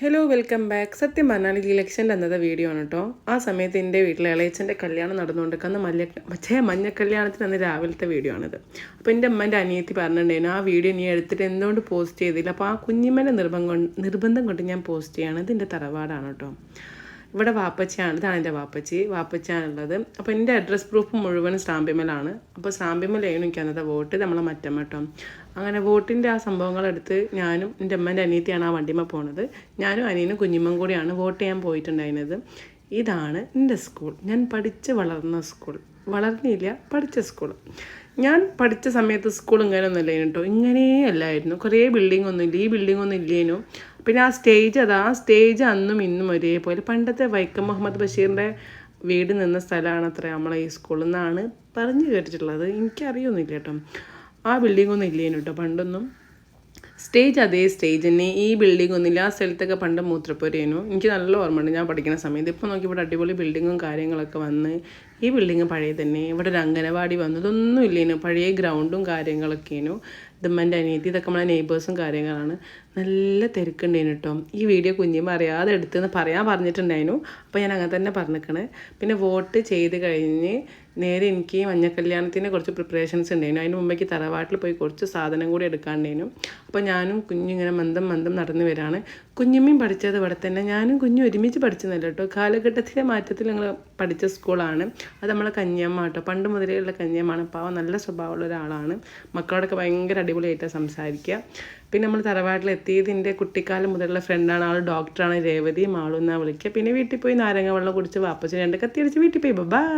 Hello welcome back സത്യം പറഞ്ഞാൽ ഈ ഇലക്ഷന്റെ അന്നത്തെ വീഡിയോ ആണ് കേട്ടോ ആ സമയത്ത് എന്റെ വീട്ടിലെ ഇളയച്ചന്റെ കല്യാണം നടന്നുകൊണ്ടിരിക്കുന്ന മല്ല മറ്റേ മഞ്ഞ കല്യാണത്തിന് അന്ന് രാവിലത്തെ വീഡിയോ ആണിത്. അപ്പോൾ എന്റെ അമ്മേന്റെ അനിയത്തി പറഞ്ഞിട്ടുണ്ടായിരുന്നു ആ വീഡിയോ നീ എടുത്തിട്ട് എന്തുകൊണ്ട് പോസ്റ്റ് ചെയ്തില്ല? അപ്പോൾ ആ കുഞ്ഞിമ്മേന്റെ നിർബന്ധം കൊണ്ട് നിർബന്ധം കൊണ്ട് ഞാൻ പോസ്റ്റ് ചെയ്യുകയാണ് ഇതിന്റെ തറവാടാണ് കേട്ടോ ഇവിടെ വാപ്പച്ചിയാണ് ഇതാണ് എന്റെ വാപ്പച്ചി വാപ്പച്ചിയാണുള്ളത്. അപ്പോൾ എന്റെ അഡ്രസ് പ്രൂഫ് മുഴുവൻ സ്റ്റാമ്പിമലാണ് അപ്പോൾ സ്റ്റാമ്പിമലായിരുന്നു എനിക്ക് അന്നത്തെ വോട്ട് നമ്മളെ മറ്റമ്മ കേട്ടോ. അങ്ങനെ വോട്ടിന്റെ ആ സംഭവങ്ങളെടുത്ത് ഞാനും എന്റെ അമ്മേന്റെ അനിയത്തിയാണ് ആ വണ്ടിമ്മ പോണത്. ഞാനും അനിയനും കുഞ്ഞിമ്മയും കൂടിയാണ് വോട്ട് ചെയ്യാൻ പോയിട്ടുണ്ടായിരുന്നത്. ഇതാണ് എന്റെ സ്കൂൾ. ഞാൻ പഠിച്ച് വളർന്ന സ്കൂൾ. വളർന്നില്ല പഠിച്ച സ്കൂൾ. ഞാൻ പഠിച്ച സമയത്ത് സ്കൂൾ ഇങ്ങനെയൊന്നും ഇല്ലേനു കേട്ടോ. ഇങ്ങനെയല്ലായിരുന്നു. കുറേ ബിൽഡിംഗ് ഒന്നും ഇല്ല. ഈ ബിൽഡിംഗ് ഒന്നും ഇല്ലേനു. പിന്നെ ആ സ്റ്റേജ് അതാ ആ സ്റ്റേജ് അന്നും ഇന്നും ഒരേപോലെ. പണ്ടത്തെ വൈക്കം മുഹമ്മദ് ബഷീറിന്റെ വീട് നിന്ന സ്ഥലമാണ് അത്ര നമ്മളെ ഈ സ്കൂളിൽ നിന്നാണ് പറഞ്ഞു കേട്ടിട്ടുള്ളത്. എനിക്കറിയൊന്നുമില്ല കേട്ടോ. ആ ബിൽഡിംഗ് ഒന്നും ഇല്ലേനു കേട്ടോ പണ്ടൊന്നും. സ്റ്റേജ് അതേ സ്റ്റേജ് തന്നെ. ഈ ബിൽഡിംഗ് ഒന്നുമില്ല ആ സ്ഥലത്തൊക്കെ പണ്ട് മൂത്രപ്പുരയേനു. എനിക്ക് നല്ല ഓർമ്മയുണ്ട് ഞാൻ പഠിക്കുന്ന സമയത്ത്. ഇപ്പോൾ നോക്കി ഇവിടെ അടിപൊളി ബിൽഡിങ്ങും കാര്യങ്ങളൊക്കെ വന്ന് ഈ ബിൽഡിങ് പഴയ തന്നെ ഇവിടെ ഒരു അംഗനവാടി വന്നു. ഇതൊന്നും ഇല്ലേനു. പഴയ ഗ്രൗണ്ടും കാര്യങ്ങളൊക്കെയേനു. ഇതമ്മന്റെ അനിയത്തി ഇതൊക്കെ നമ്മളെ നെയ്ബേഴ്സും കാര്യങ്ങളാണ്. നല്ല തിരക്കുണ്ടായിരുന്നു കേട്ടോ ഈ വീഡിയോ കുഞ്ഞിമ്മ അറിയാതെ എടുത്തെന്ന് പറയാൻ പറഞ്ഞിട്ടുണ്ടായിരുന്നു. അപ്പോൾ ഞാൻ അങ്ങനെ തന്നെ പറഞ്ഞിരിക്കണേ പിന്നെ വോട്ട് ചെയ്ത് കഴിഞ്ഞ് നേരെ എനിക്ക് മഞ്ഞ കല്യാണത്തിന് കുറച്ച് പ്രിപ്പറേഷൻസ് ഉണ്ടായിരുന്നു. അതിന് മുമ്പേക്ക് തറവാട്ടിൽ പോയി കുറച്ച് സാധനം കൂടി എടുക്കാണ്ടേനും അപ്പോൾ ഞാനും കുഞ്ഞിങ്ങനെ മന്ദം മന്ദം നടന്നു വരാണ്. കുഞ്ഞുമ്മയും പഠിച്ചത് ഇവിടെ തന്നെ. ഞാനും കുഞ്ഞും ഒരുമിച്ച് പഠിച്ചതല്ല കേട്ടോ. കാലഘട്ടത്തിലെ മാറ്റത്തിൽ ഞങ്ങൾ പഠിച്ച സ്കൂളാണ് അത് നമ്മളെ കന്യമ്മ കേട്ടോ. പണ്ട് മുതലേ ഉള്ള കന്യമാണ് പാവം നല്ല സ്വഭാവമുള്ള ഒരാളാണ്. മക്കളോടൊക്കെ ഭയങ്കര അടിപൊളിയായിട്ടാണ് സംസാരിക്കുക പിന്നെ നമ്മൾ തറവാട്ടിൽ എത്തിയതിന്റെ കുട്ടിക്കാലം മുതലുള്ള ഫ്രണ്ടാണ് ആൾ ഡോക്ടറാണ് രേവതി മാളു എന്നാണ് വിളിക്കുക പിന്നെ വീട്ടിൽ പോയി നാരങ്ങ വെള്ളം കുടിച്ച് വാപ്പച്ചു രണ്ട് കത്തി അടിച്ച് വീട്ടിൽ പോയി. ബൈ